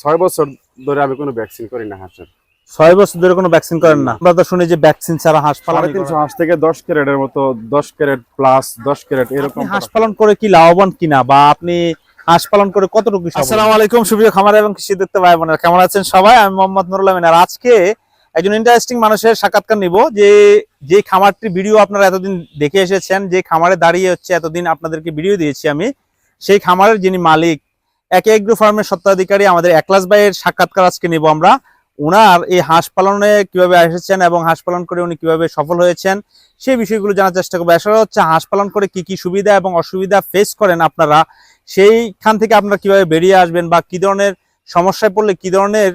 ছয় বছর ধরে আমি কোনো ভ্যাকসিন করি না হাঁসের। ছয় বছর ধরে কোনো ভ্যাকসিন করেন না? আমরা তো শুনি যে ভ্যাকসিন ছাড়া হাঁস পালন তিনশো হাঁস থেকে দশ ক্যারেটের মতো দশ ক্যারেট প্লাস দশ ক্যারেট এরকম হাঁস পালন করে কি লাভবান কিনা? বা আপনি হাঁস পালন করে কতটুকু আসসালামু আলাইকুম সুপ্রিয় খামার এবং কৃষি দেখতে ভাই বোনেরা কেমন আছেন সবাই? আমি মোহাম্মদ নুরুল আমিন। আর আজকে একজন ইন্টারেস্টিং মানুষের সাক্ষাৎকার নিব যে যে খামারটি ভিডিও আপনারা এতদিন দেখে এসেছেন যে খামারে দাঁড়িয়ে হচ্ছে এতদিন আপনাদেরকে ভিডিও দিয়েছি আমি সেই খামারের যিনি মালিক এক এগ্রো ফার্মের সত্ত্বাধিকারী আমাদের একলাস ভাইয়ের সাক্ষাৎকার আজকে নিব আমরা। ওনার এই হাঁস পালনে কীভাবে এসেছেন এবং হাঁস পালন করে উনি কীভাবে সফল হয়েছেন, সেই বিষয়গুলো জানার চেষ্টা করব। আসলে হচ্ছে হাঁস পালন করে কি কি সুবিধা এবং অসুবিধা ফেস করেন আপনারা, সেইখান থেকে আপনারা কীভাবে বেরিয়ে আসবেন বা কি ধরনের সমস্যায় পড়লে কি ধরনের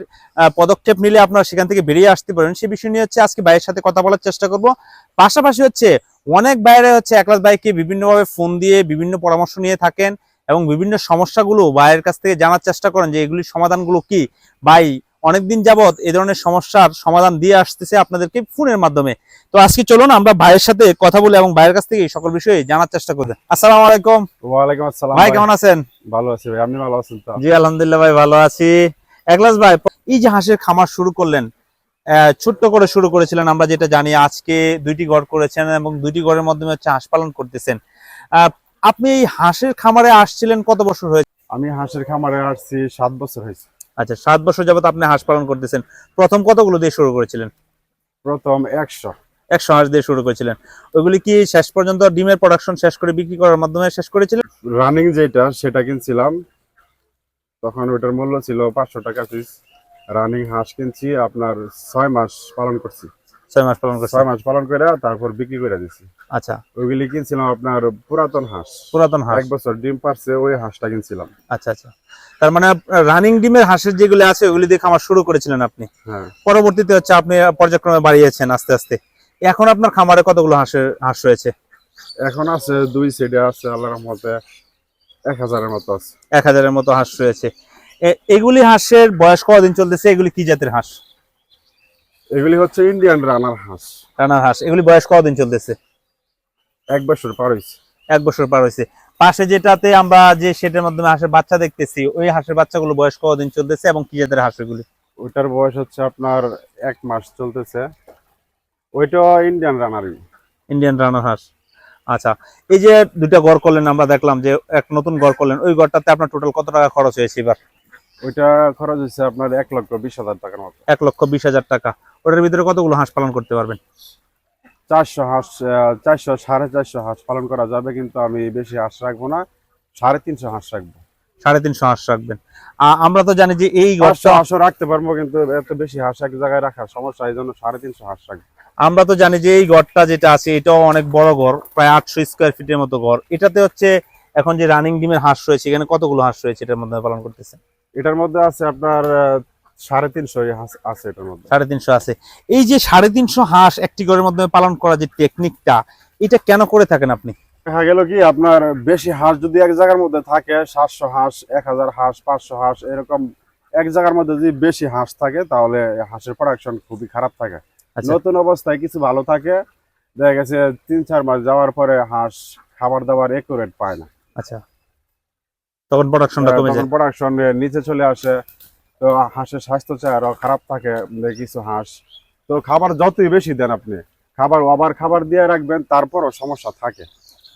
পদক্ষেপ নিলে আপনারা সেখান থেকে বেরিয়ে আসতে পারেন, সেই বিষয় নিয়ে হচ্ছে আজকে ভাইয়ের সাথে কথা বলার চেষ্টা করব। পাশাপাশি হচ্ছে অনেক বাইরে হচ্ছে একলাস ভাইকে বিভিন্নভাবে ফোন দিয়ে বিভিন্ন পরামর্শ নিয়ে থাকেন এবং বিভিন্ন সমস্যাগুলো ভাইয়ের কাছ থেকে জানার চেষ্টা করেন যে এগুলির সমাধানগুলো কি। ভাই অনেকদিন যাবত এই ধরনের সমস্যার সমাধান দিয়ে আসতেছে আপনাদেরকে ফোনের মাধ্যমে। তো আজকে চলুন আমরা ভাইয়ের সাথে কথা বলে এবং ভাইয়ের কাছ থেকে সকল বিষয়ে জানার চেষ্টা করব আসসালামু আলাইকুম। ওয়ালাইকুম আসসালাম ভাই কেমন আছেন? ভালো আছি ভাই আপনি ভালো আছেন তো? জি আলহামদুলিল্লাহ ভাই ভালো আছি। একলাস ভাই এই যে হাঁসের খামার শুরু করলেন আহ, ছোট্ট করে শুরু করেছিলেন আমরা যেটা জানি আজকে দুইটি ঘর করেছেন এবং দুইটি ঘরের মাধ্যমে হচ্ছে হাঁস পালন করতেছেন। আহ, আপনি এই হাঁসের খামারে আসছিলেন কত বছর হয়েছে? আমি হাঁসের খামারে আসছি সাত বছর হয়েছে। আচ্ছা সাত বছর যাবত আপনি হাঁস পালন করতেছেন। প্রথম কতগুলো দিয়ে শুরু করেছিলেন? প্রথম একশো। একশো হাঁস দিয়ে শুরু করেছিলেন। ওইগুলি কি শেষ পর্যন্ত ডিমের প্রোডাকশন শেষ করে বিক্রি করার মাধ্যমে শেষ করেছিলেন? রানিং যেটা সেটা কিনছিলাম। তখন ওটার মূল্য ছিল পাঁচশো টাকা পিস রানিং হাঁস কিনছি আপনার ছয় মাস পালন করছি। ছয় মাস পালন করছেন? ছয় মাস পালন করে তারপর বিক্রি করে দিছি। আচ্ছা। ওইগুলি কিনছিলাম আপনার পুরাতন হাঁস। পুরাতন হাঁস। এক বছর ডিম পারছে ওই হাঁসটা কিনছিলাম। আচ্ছা আচ্ছা। তার মানে রানিং ডিমের হাঁসের যেগুলি আছে ওগুলি দিয়ে খামার শুরু করেছিলেন আপনি। হ্যাঁ। পরবর্তীতে হচ্ছে আপনি পর্যায়ক্রমে বাড়িয়েছেন আস্তে আস্তে। এখন আপনার খামারে কতগুলো হাঁসের হাঁস রয়েছে? এখন আছে দুই সাইডে আছে আল্লাহর রহমতে এক হাজারের মতো আছে। এক হাজারের মতো হাঁস রয়েছে। এগুলি হাঁসের বয়স কদিন চলতেছে? এগুলি কি জাতের হাঁস? এগুলি হচ্ছে ইন্ডিয়ান রানার হাঁস রানার হাঁস এগুলি বয়স কদিন চলতেছে? এক বছর পার হয়েছে। এক বছর পার হয়েছে। পাশে যেটাতে আমরা যে সেটার মাধ্যমে হাঁসের বাচ্চা দেখতেছি ওই হাঁসের বাচ্চাগুলো বয়স কদিন চলতেছে এবং কি জাতের হাঁস এগুলি? ওইটার বয়স হচ্ছে আপনার এক মাস চলতেছে। ওইটা ইন্ডিয়ান রানারই ইন্ডিয়ান রানার হাঁস আচ্ছা এই যে দুইটা ঘর করলেন আমরা দেখলাম যে এক নতুন ঘর করলেন ওই ঘরটাতে আপনার টোটাল কত টাকা খরচ হয়েছে এবার? ওইটা খরচ হচ্ছে আপনার এক লক্ষ বিশ হাজার টাকার মতো। এক লক্ষ বিশ হাজার টাকা। ওটার ভিতরে কতগুলো হাঁস পালন করতে পারবেন? চারশো হাঁস চারশো সাড়ে চারশো হাঁস পালন করা যাবে কিন্তু আমি বেশি হাঁস রাখব না সাড়ে তিনশো হাঁস রাখব। সাড়ে তিনশো হাঁস রাখবেন। আমরা তো জানি যে এই ঘরটা হাঁসও রাখতে পারব কিন্তু এত বেশি হাঁস এক জায়গায় রাখার সমস্যা এই জন্য সাড়ে তিনশো হাঁস রাখব। আমরা তো জানি যে এই ঘরটা যেটা আছে এটাও অনেক বড় ঘর প্রায় আটশো স্কোয়ার ফিটের মতো ঘর এটাতে হচ্ছে এখন যে রানিং ডিমের হাঁস রয়েছে এখানে কতগুলো হাঁস রয়েছে এটার মধ্যে পালন করতেছে এটার মধ্যে আছে আপনার সাড়ে তিনশো আছে এটার মধ্যে। সাড়ে তিনশো আছে। এই যে সাড়ে তিনশো হাঁস একটি ঘরের মাধ্যমে পালন করা যে টেকনিকটা এটা কেন করে থাকেন আপনি? দেখা গেল কি আপনার বেশি হাঁস যদি এক জায়গার মধ্যে থাকে সাতশো হাঁস এক হাজার হাঁস পাঁচশো হাঁস এরকম এক জায়গার মধ্যে যদি বেশি হাঁস থাকে তাহলে হাঁসের প্রোডাকশন খুবই খারাপ থাকে। আচ্ছা। নতুন অবস্থায় কিছু ভালো থাকে দেখা গেছে তিন চার মাস যাওয়ার পরে হাঁস খাবার দাবার একুরেট পায় না। আচ্ছা। তখন প্রোডাকশনটা কমে যায়। প্রোডাকশন নিচে চলে আসে তো হাঁসের স্বাস্থ্য চায় আরও খারাপ থাকে কিছু হাঁস। তো খাবার যতই বেশি দেন আপনি, খাবার আবার খাবার দিয়ে রাখবেন, তারপরও সমস্যা থাকে।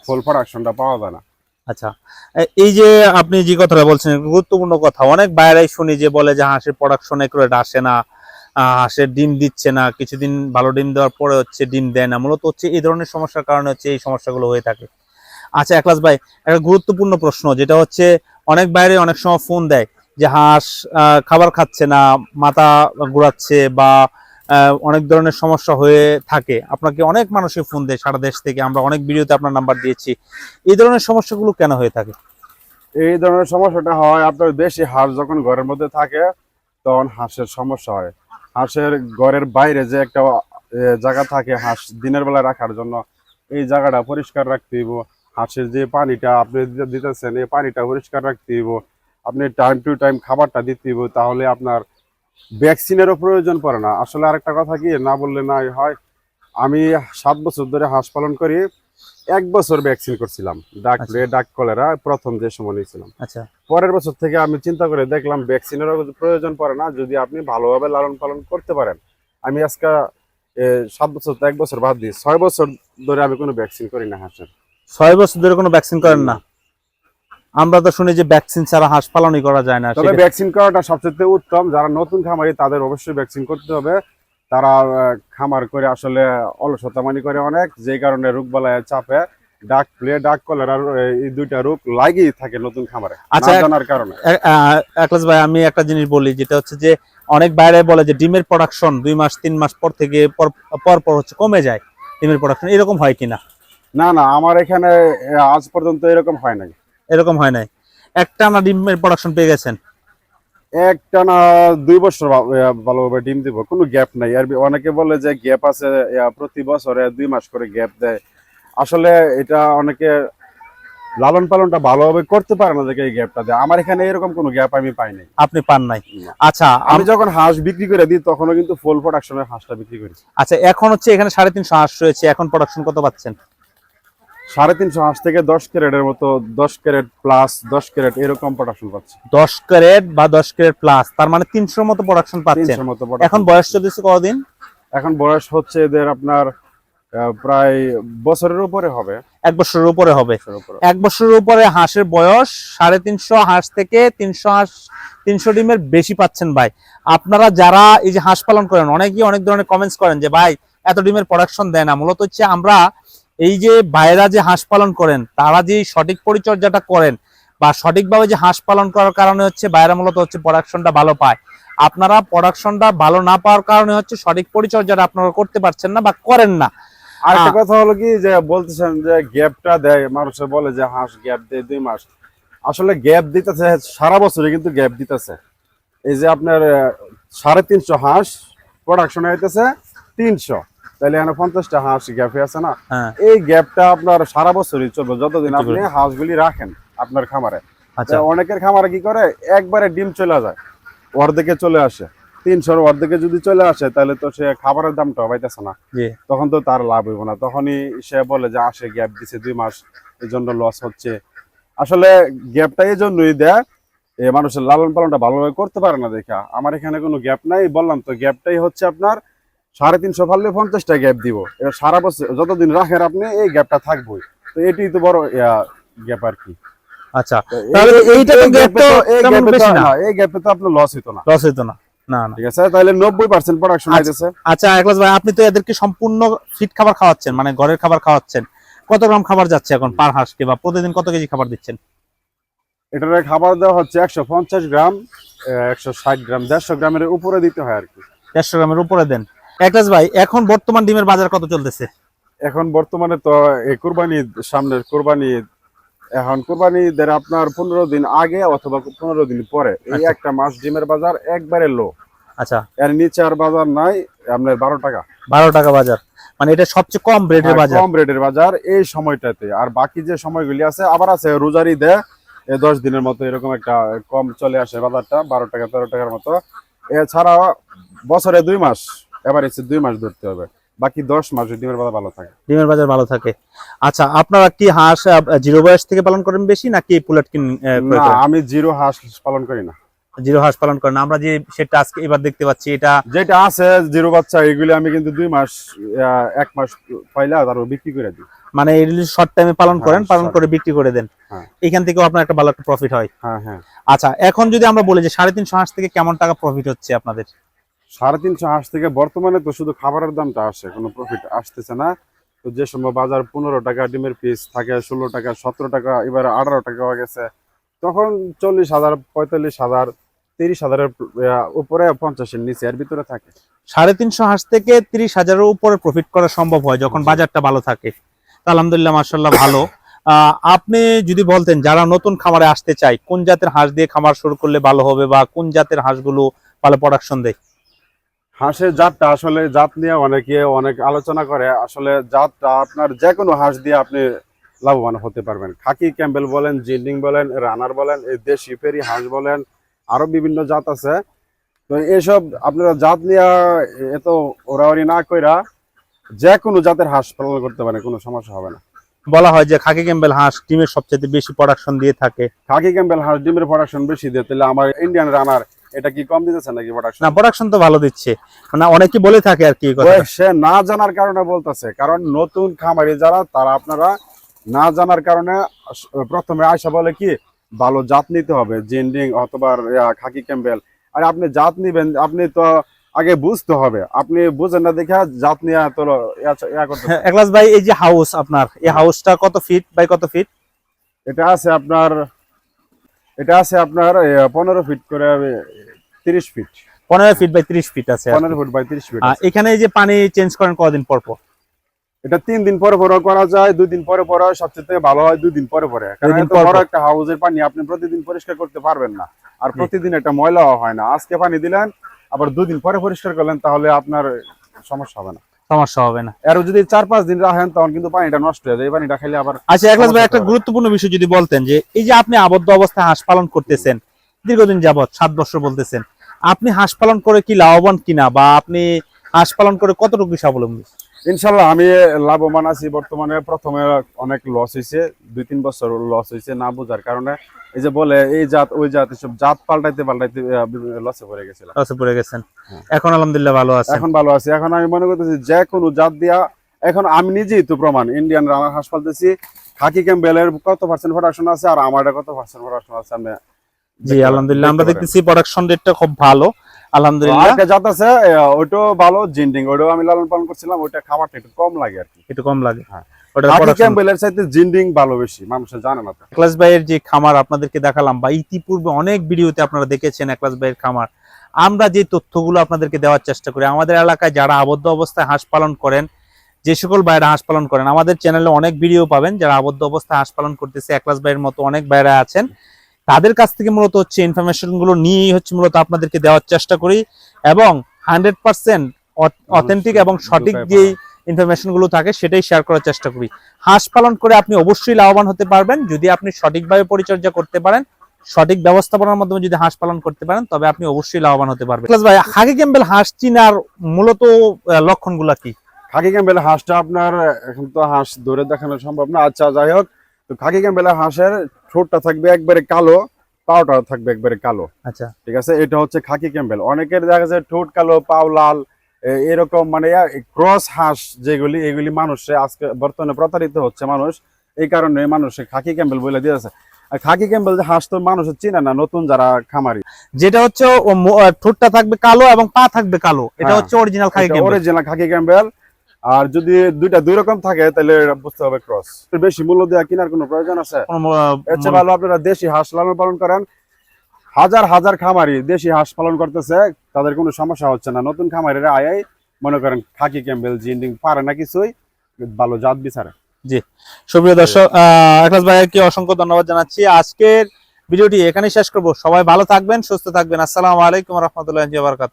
ফুল প্রোডাকশনটা পাওয়া যায় না। আচ্ছা এই যে আপনি যে কথাটা বলছেন, গুরুত্বপূর্ণ কথা। অনেক বাইরেই শুনি যে বলে যে হাঁসের প্রোডাকশন একুরেট আসে না হাঁসের ডিম দিচ্ছে না, কিছুদিন ভালো ডিম দেওয়ার পরে হচ্ছে ডিম দেয় না। মূলত হচ্ছে এই ধরনের সমস্যার কারণে হচ্ছে এই সমস্যাগুলো হয়ে থাকে। আচ্ছা একলাস ভাই, একটা গুরুত্বপূর্ণ প্রশ্ন, যেটা হচ্ছে অনেক বাইরে অনেক সময় ফোন দেয়। যে হাঁস খাবার খাচ্ছে না, মাথা ঘোরাচ্ছে বা অনেক ধরনের সমস্যা হয়ে থাকে, আপনাকে অনেক মানুষই ফোন দেয় সারা দেশ থেকে। আমরা অনেক ভিডিওতে আপনার নাম্বার দিয়েছি। এই ধরনের সমস্যাগুলো কেন হয়ে থাকে? এই ধরনের সমস্যাটা হয় আপনার বেশি হাঁস যখন ঘরের মধ্যে থাকে, তখন হাঁসের সমস্যা হয়। হাঁসের ঘরের বাইরে যে একটা জায়গা থাকে, হাঁস দিনের বেলা রাখার জন্য, এই জায়গাটা পরিষ্কার রাখতে হইব। হাঁসের যে পানিটা আপনি দিতে- দিতেছেন, এই পানিটা পরিষ্কার রাখতে হইব। আপনি টাইম টু টাইম খাবারটা দিতে হইব তাহলে আপনার ভ্যাকসিনেরও প্রয়োজন পড়ে না। আসলে আরেকটা কথা কি না বললে না হয়। আমি সাত বছর ধরে হাঁস পালন করি এক বছর ভ্যাকসিন করছিলাম। ডাক প্লে ডাক কলেরা প্রথম যে সময় নিয়েছিলাম। আচ্ছা। পরের বছর থেকে আমি চিন্তা করে দেখলাম ভ্যাকসিনেরও প্রয়োজন পড়ে না যদি আপনি ভালোভাবে লালন পালন করতে পারেন। আমি আজকে সাত বছর এক বছর বাদ দিই ছয় বছর ধরে আমি কোনো ভ্যাকসিন করি না হাঁসের। ছয় বছর ধরে কোনো ভ্যাকসিন করেন না? আমরা তো শুনি যে ভ্যাকসিন ছাড়া হাঁস পালনই করা যায় না তবে ভ্যাকসিন করাটা সবচেয়ে উত্তম। যারা নতুন খামারি তাদের অবশ্যই ভ্যাকসিন করতে হবে। তারা খামার করে আসলে অলসতামানি করে অনেক যে কারণে রোগ বালায় চাপে ডাক প্লে ডাক কলেরার এই দুইটা রোগ লাগেই থাকে নতুন খামারে আচ্ছা, জানার কারণে। একলাস ভাই আমি একটা জিনিস বলি যেটা হচ্ছে যে অনেক বাইরে বলে যে ডিমের প্রোডাকশন দুই মাস তিন মাস পর থেকে পর পর পর হচ্ছে কমে যায় ডিমের প্রোডাকশন এরকম হয় কিনা? না না আমার এখানে আজ পর্যন্ত এরকম হয় নাই। এরকম হয় নাই। একটা না ডিমের প্রোডাকশন পেয়ে গেছেন? একটা না দুই বছর ভালোভাবে ডিম দিব কোনো গ্যাপ নাই। আর অনেকে বলে যে গ্যাপ আছে প্রতি বছরে দুই মাস করে গ্যাপ দেয়। আসলে এটা অনেকে লালন পালনটা ভালোভাবে করতে পারে না দেখে এই গ্যাপটা দেয়। আমার এখানে এরকম কোনো গ্যাপ আমি পাই নাই। আপনি পান নাই। আচ্ছা আমি যখন হাঁস বিক্রি করে দিই তখনও কিন্তু ফুল প্রোডাকশনের হাঁসটা বিক্রি করি। আচ্ছা এখন হচ্ছে এখানে সাড়ে তিনশো হাঁস রয়েছে। এখন প্রোডাকশন কত পাচ্ছেন? সাড়ে তিনশো হাঁস থেকে দশ ক্যারেটের মতো দশ ক্যারেট প্লাস দশ ক্যারেট এরকম প্রোডাকশন পাচ্ছি। দশ ক্যারেট বা দশ ক্যারেট প্লাস তার মানে তিনশোর মতো প্রোডাকশন মতো এখন বয়স চলতেছে কতদিন? এখন বয়স হচ্ছে এদের আপনার প্রায় বছরের উপরে হবে। এক বছরের উপরে হবে। এক বছরের উপরে হাঁসের বয়স সাড়ে তিনশো হাঁস থেকে তিনশো হাঁস তিনশো ডিমের বেশি পাচ্ছেন ভাই। আপনারা যারা এই যে হাঁস পালন করেন অনেকেই অনেক ধরনের কমেন্টস করেন যে ভাই এত ডিমের প্রোডাকশন দেয় না। মূলত হচ্ছে আমরা এই যে ভাইরা যে হাঁস পালন করেন তারা যে সঠিক পরিচর্যাটা করেন বা সঠিকভাবে যে হাঁস পালন করার কারণে হচ্ছে বাইরা মূলত হচ্ছে প্রোডাকশনটা ভালো পায়। আপনারা প্রোডাকশনটা ভালো না পাওয়ার কারণে হচ্ছে সঠিক পরিচর্যাটা আপনারা করতে পারছেন না বা করেন না। আর একটা কথা হলো কি যে বলতেছেন যে গ্যাপটা দেয় মানুষে বলে যে হাঁস গ্যাপ দেয় দুই মাস। আসলে গ্যাপ দিতেছে সারা বছরে কিন্তু গ্যাপ দিতেছে। এই যে আপনার সাড়ে তিনশো হাঁস প্রোডাকশন হইতেছে তিনশো। তাহলে এখানে পঞ্চাশটা হাঁস গ্যাপে আছে না? হ্যাঁ। এই গ্যাপটা আপনার সারা বছরই চলবে। যতদিন আপনি। হাঁসগুলি রাখেন আপনার খামারে। আচ্ছা। অনেকের খামারে কি করে? একবারে ডিম চলে যায় অর্ধেকে চলে আসে। তিনশোর অর্ধেকে যদি চলে আসে তাহলে তো সে খাবারের দামটা পাইতেছে না। তখন তো তার লাভ হইব না। তখনই সে বলে যে আসে গ্যাপ দিছে দুই মাস এই জন্য লস হচ্ছে। আসলে গ্যাপটা এই জন্যই দেয় মানুষের লালন পালনটা ভালোভাবে করতে পারে না দেখা। আমার এখানে কোনো গ্যাপ নাই বললাম তো গ্যাপটাই হচ্ছে আপনার সাড়ে তিনশো ফাললে পঞ্চাশটা গ্যাপ দিব। এটা সারা বছর যতদিন রাখেন আপনি এই গ্যাপটা থাকবোই। তো এটাই তো বড় গ্যাপ আর কি। আচ্ছা তাহলে এইটা তো তো এই এই গ্যাপে তো আপনার লস হইতো না। লস হইতো না। না না। ঠিক আছে? তাহলে নব্বই পার্সেন্ট প্রোডাকশন আচ্ছা। আইতেছে আচ্ছা একলাস ভাই আপনি তো এদেরকে সম্পূর্ণ ফিট খাবার খাওয়াচ্ছেন মানে ঘরের খাবার খাওয়াচ্ছেন। কত গ্রাম খাবার যাচ্ছে এখন পার হাঁসকে বা প্রতিদিন কত কেজি খাবার দিচ্ছেন? এটার খাবার দেওয়া হচ্ছে একশো পঞ্চাশ গ্রাম একশো ষাট গ্রাম দেড়শো গ্রামের উপরে দিতে হয় আর কি। দেড়শো গ্রামের উপরে দেন। একলাস ভাই এখন বর্তমান ডিমের বাজার কত চলতেছে? এখন বর্তমানে তো এই কুরবানি সামনের কুরবানি এখন কুরবানি ঈদের আপনার পনেরো দিন আগে অথবা পনেরো দিন পরে। এই আচ্ছা। একটা মাস ডিমের বাজার একবারে লো আচ্ছা। এর নিচে আর বাজার নাই আপনার বারো টাকা। বারো টাকা বাজার। মানে এটা সবচেয়ে কম রেটের বাজার। কম রেটের বাজার এই সময়টাতে। আর বাকি যে সময়গুলি আছে আবার আছে রোজার ঈদে এ দশ দিনের মতো এরকম একটা কম চলে আসে বাজারটা বারো টাকা তেরো টাকার মতো। এছাড়া বছরে দুই মাস এবার এসে দুই মাস ধরতে হবে। বাকি দশ মাস ডিমের বাজার ভালো থাকে। ডিমের বাজার ভালো থাকে। আচ্ছা আপনারা কি হাঁস জিরো বয়স থেকে পালন করেন বেশি নাকি পুলেট কিন? আমি জিরো হাঁস পালন করি না। জিরো হাঁস পালন করেন আমরা যে সেটা আজকে এবার দেখতে পাচ্ছি এটা যেটা আছে জিরো বাচ্চা এগুলি আমি কিন্তু দুই মাস এক মাস পাইলে তারপর বিক্রি করে দিই। মানে এগুলি শর্ট টাইমে পালন হ্যাঁ, করেন পালন করে বিক্রি করে দেন। হ্যাঁ। এখান থেকেও আপনার একটা ভালো একটা প্রফিট হয়। হ্যাঁ হ্যাঁ। আচ্ছা এখন যদি আমরা বলি যে সাড়ে তিনশো হাঁস থেকে কেমন টাকা প্রফিট হচ্ছে আপনাদের? সাড়ে তিনশো হাঁস থেকে বর্তমানে তো শুধু খাবারের দামটা আসে কোনো প্রফিট আসতেছে না। তো যে সময় বাজার পনেরো টাকা ডিমের পিস থাকে ষোলো টাকা সতেরো টাকা এবার আঠারো টাকা হয়ে গেছে। তখন চল্লিশ হাজার পঁয়তাল্লিশ হাজার তিরিশ হাজারের উপরে পঞ্চাশের নিচে এর ভিতরে থাকে। সাড়ে তিনশো হাঁস থেকে তিরিশ হাজারের উপরে প্রফিট করা সম্ভব হয় যখন বাজারটা ভালো থাকে। তা আলহামদুলিল্লাহ মার্শাল্লাহ ভালো। আহ, আপনি যদি বলতেন যারা নতুন খামারে আসতে চায় কোন জাতের হাঁস দিয়ে খামার শুরু করলে ভালো হবে বা কোন জাতের হাঁসগুলো ভালো প্রোডাকশন দেয়? হাঁসের জাতটা আসলে জাত নিয়ে অনেকে অনেক আলোচনা করে। আসলে জাতটা আপনার যে কোনো হাঁস দিয়ে আপনি লাভবান হতে পারবেন। খাকি ক্যাম্বেল বলেন জিন্ডিং বলেন রানার বলেন এই দেশি ফেরি হাঁস বলেন আরও বিভিন্ন জাত আছে। তো এইসব আপনারা জাত নিয়ে এত ওরাওরি না কইরা যে কোনো জাতের হাঁস পালন করতে পারেন কোনো সমস্যা হবে না। বলা হয় যে খাকি ক্যাম্বেল হাঁস ডিমের সবচেয়ে বেশি প্রোডাকশন দিয়ে থাকে। খাকি ক্যাম্বেল হাঁস ডিমের প্রোডাকশন বেশি দিয়ে তাহলে আমার ইন্ডিয়ান রানার এটা কি কম দিতেছে নাকি প্রোডাকশন না প্রোডাকশন তো ভালো দিচ্ছে। মানে অনেকে বলে থাকে আর কি সে না জানার কারণে বলতেছে কারণ নতুন খামারি যারা তারা আপনারা না জানার কারণে প্রথমে আয়সা বলে কি ভালো জাত নিতে হবে জেন্ডিং অথবা খাকি ক্যাম্বেল। আর আপনি জাত নিবেন আপনি তো আগে বুঝতে হবে। আপনি বুঝেন না দেখে জাত নিয়ে তো হ্যাঁ, একলাস ভাই এই যে হাউস আপনার এই হাউসটা কত ফিট বাই কত ফিট এটা আছে আপনার এটা আছে আপনার পনেরো ফিট করে তিরিশ ফিট পনেরো ফিট বাই ত্রিশ ফিট আছে। পনেরো ফুট বাই তিরিশ ফিট এখানে এই যে পানি চেঞ্জ করেন কদিন পর পর? এটা তিন দিন পরে পরে করা যায় দুই দিন পরে পরে সবচেয়ে থেকে ভালো হয় দুই দিন পরে। পরে কারণ বড় একটা হাউসের পানি আপনি প্রতিদিন পরিষ্কার করতে পারবেন না। আর প্রতিদিন এটা ময়লা হয় না। আজকে পানি দিলেন আবার দুদিন পরে পরিষ্কার করলেন তাহলে আপনার সমস্যা হবে না। সমস্যা হবে না। আর যদি চার পাঁচ দিন রাখেন তখন কিন্তু পানিটা নষ্ট হয়ে যায়। এই পানিটা খেলে আবার আচ্ছা একলাস ভাই একটা গুরুত্বপূর্ণ বিষয় যদি বলতেন যে এই যে আপনি আবদ্ধ অবস্থায় হাঁস পালন করতেছেন দীর্ঘদিন যাবৎ সাত বছর বলতেছেন আপনি হাঁস পালন করে কি লাভবান কিনা বা আপনি হাঁস পালন করে কতটুকু স্বাবলম্বী? ইনশাল্লাহ আমি লাভবান আছি। বর্তমানে প্রথমে অনেক লস হয়েছে দুই তিন বছর লস হয়েছে না বোঝার কারণে। এই যে বলে এই জাত ওই জাত এসব জাত পাল্টাইতে পাল্টাইতে লসে পড়ে গেছিলাম। লসে পড়ে গেছেন। হ্যাঁ। এখন আলহামদুলিল্লাহ ভালো আছে এখন ভালো আছি। এখন আমি মনে করতেছি যে কোনো জাত দিয়া এখন আমি নিজেই তো প্রমাণ ইন্ডিয়ান রানার হাঁস পালতেছি খাকি ক্যাম্বেলের কত পার্সেন্ট প্রোডাকশন আছে আর আমার কত পার্সেন্ট প্রোডাকশন আছে আমি জি আলহামদুলিল্লাহ আমরা দেখতে দেখতেছি প্রোডাকশন রেটটা খুব ভালো। আলহামদুলিল্লাহ। আরেকটা জাত আছে ওইটাও ভালো জিন্ডিং ওইটাও আমি লালন পালন করছিলাম ওইটা খাবারটা একটু কম লাগে আর কি। একটু কম লাগে। হ্যাঁ। ওটার খাকি production- ক্যাম্বেলের চাইতে জিন্ডিং ভালো বেশি মানুষে জানে না তো। একলাস ভাইয়ের যে খামার আপনাদেরকে দেখালাম বা ইতিপূর্বে অনেক ভিডিওতে আপনারা দেখেছেন একলাস ভাইয়ের খামার। আমরা যে তথ্যগুলো আপনাদেরকে দেওয়ার চেষ্টা করি আমাদের এলাকায় যারা আবদ্ধ অবস্থায় হাঁস পালন করেন যে সকল ভাইয়েরা হাঁস পালন করেন আমাদের চ্যানেলে অনেক ভিডিও পাবেন যারা আবদ্ধ অবস্থায় হাঁস পালন করতেছে একলাস ভাইয়ের মতো অনেক ভাইয়েরা আছেন। তাদের কাছ থেকে মূলত হচ্ছে ইনফরমেশনগুলো নিয়েই হচ্ছে মূলত আপনাদেরকে দেওয়ার চেষ্টা করি এবং হান্ড্রেড পার্সেন্ট অথেন্টিক এবং সঠিক যেই ইনফরমেশনগুলো থাকে সেটাই শেয়ার করার চেষ্টা করি। হাঁস পালন করে আপনি অবশ্যই লাভবান হতে পারবেন। যদি আপনি সঠিকভাবে পরিচর্যা করতে পারেন সঠিক ব্যবস্থাপনার মাধ্যমে যদি হাঁস পালন করতে পারেন তবে আপনি অবশ্যই লাভবান হতে পারবেন। ভাই হাগি ক্যাম্বেল হাঁস চিনার মূলত লক্ষণগুলা কি? খাকি ক্যাম্বেলের হাঁসটা আপনার এখন তো হাঁস ধরে দেখানো সম্ভব না। আচ্ছা যাই হোক তো খাকি ক্যাম্বেলের হাঁসের ঠোঁটটা থাকবে একবারে কালো পাওটা থাকবে একবারে কালো। আচ্ছা। ঠিক আছে? এটা হচ্ছে খাকি ক্যাম্বেল। অনেকের দেখা যায় ঠোঁট কালো পাও লাল এরকম মানে ক্রস হাঁস যেগুলি এগুলি মানুষে আজকে বর্তমানে প্রতারিত হচ্ছে মানুষ। এই কারণে মানুষে খাকি ক্যাম্বেল বলে দিয়েছে। আর খাকি ক্যাম্বেল যে হাঁস তো মানুষের চিনে না নতুন যারা খামারি। যেটা হচ্ছে ঠোঁটটা থাকবে কালো এবং পা থাকবে কালো। এটা হ্যাঁ, হচ্ছে original khaki Campbell. Original khaki Campbell. আর যদি দুইটা দুই রকম থাকে তাহলে বুঝতে হবে ক্রস বেশি মূল্য দেওয়া কেনার কোনো প্রয়োজন আছে? এর ভালো আপনারা দেশি হাঁস লালন পালন করেন। হাজার হাজার খামারি দেশি হাঁস পালন করতেছে তাদের কোনো সমস্যা হচ্ছে না। নতুন খামারিরা আয়াই মনে করেন খাকি ক্যাম্বেল জিন্ডিং পারে না কিছুই ভালো জাত বিচারে। জি। সুপ্রিয় দর্শক আহ, একলাস ভাইকে অসংখ্য ধন্যবাদ জানাচ্ছি। আজকের ভিডিওটি এখানে শেষ করব। সবাই ভালো থাকবেন সুস্থ থাকবেন। আসসালামু আলাইকুম রহমতুল্লাহ বারকাত